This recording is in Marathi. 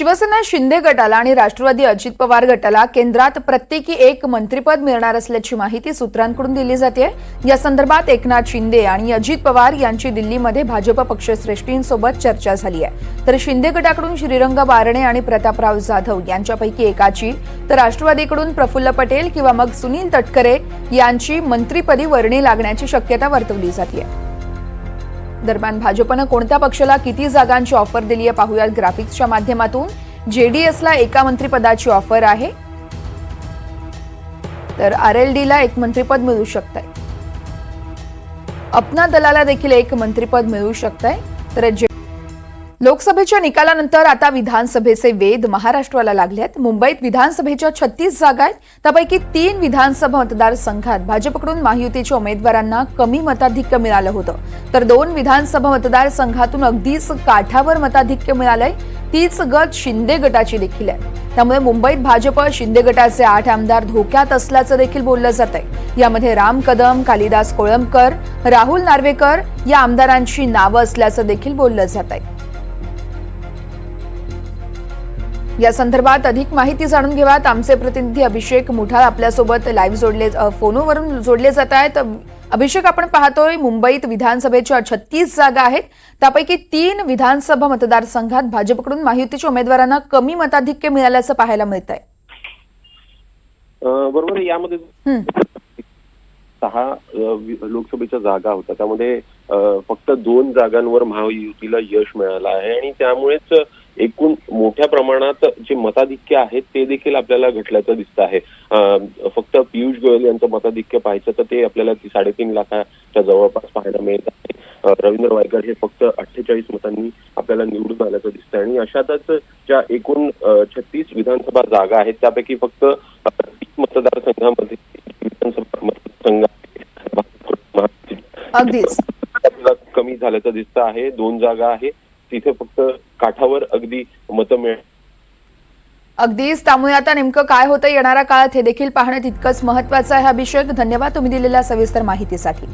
शिवसेना शिंदे गटाला आणि राष्ट्रवादी अजित पवार गटाला केंद्रात प्रत्येकी एक मंत्रिपद मिळणार असल्याची माहिती सूत्रांकडून दिली जाते या संदर्भात एकनाथ शिंदे आणि अजित पवार यांची दिल्लीमध्ये भाजप पक्षश्रेष्ठींसोबत चर्चा झाली आहे. तर शिंदे गटाकडून श्रीरंग बारणे आणि प्रतापराव जाधव यांच्यापैकी एकाची तर राष्ट्रवादीकडून प्रफुल्ल पटेल किंवा मग सुनील तटकरे यांची मंत्रिपदी वर्णी लागण्याची शक्यता वर्तवली जाते दरम्यान भाजपनं कोणत्या पक्षाला किती जागांची ऑफर दिली आहे पाहूयात ग्राफिक्सच्या माध्यमातून. जेडीएसला एका मंत्रिपदाची ऑफर आहे. तर आर एल डीला एक मंत्रिपद मिळू शकतंय. अपना दलाला देखील एक मंत्रिपद मिळू शकतंय. तर जे लोकसभेच्या निकालानंतर आता विधानसभेचे वेध महाराष्ट्राला लागले आहेत मुंबईत विधानसभेच्या छत्तीस जागा आहेत. त्यापैकी तीन विधानसभा मतदारसंघात भाजपकडून महायुतीच्या उमेदवारांना कमी मताधिक्य मिळालं होतं. तर दोन विधानसभा मतदारसंघातून अगदीच काठावर मताधिक्य मिळालंय. तीच गट शिंदे गटाची देखील आहे. त्यामुळे मुंबईत भाजप शिंदे गटाचे आठ आमदार धोक्यात असल्याचं देखील बोललं जात आहे यामध्ये राम कदम कालिदास कोळंबकर राहुल नार्वेकर या आमदारांची नावं असल्याचं देखील बोललं जात आहे या संदर्भात अधिक माहिती जाणून घेऊयात आमचे प्रतिनिधी अभिषेक मुठाळ आपल्यासोबत लाईव्ह जोडले फोनवरून जोडले जात आहेत. अभिषेक आपण पाहतोय मुंबईत विधानसभेच्या छत्तीस जागा आहेत. त्यापैकी तीन विधानसभा मतदारसंघात भाजपकडून महायुतीच्या उमेदवारांना कमी मताधिक्य मिळाल्याचं पाहायला मिळत आहे बरोबर. यामध्ये. सहा लोकसभेच्या जागा होत्या. त्यामध्ये फक्त दोन जागांवर महायुतीला यश मिळालं आहे. आणि त्यामुळेच एकूण मोठ्या प्रमाणात जे मताधिक्य आहेत ते देखील आपल्याला घटल्याचं दिसतं आहे. फक्त पियुष गोयल यांचं मताधिक्य पाहायचं तर ते आपल्याला ती साडेतीन लाखाच्या जवळपास पाहायला मिळत आहे. रवींद्र वायकर हे फक्त अठ्ठेचाळीस मतांनी आपल्याला निवडून आल्याचं दिसतं आणि अशातच ज्या एकूण छत्तीस विधानसभा जागा आहेत त्यापैकी फक्त मतदारसंघामध्ये विधानसभा मतदारसंघ कमी झाल्याचं दिसतं आहे. दोन जागा आहे. तिथे फक्त काठावर अगदी मतं मिळ अगदीच. त्यामुळे आता नेमकं काय होतं येणाऱ्या काळात हे देखील पाहणं तितकंच महत्वाचं आहे. अभिषेक धन्यवाद तुम्ही दिलेल्या सविस्तर माहितीसाठी.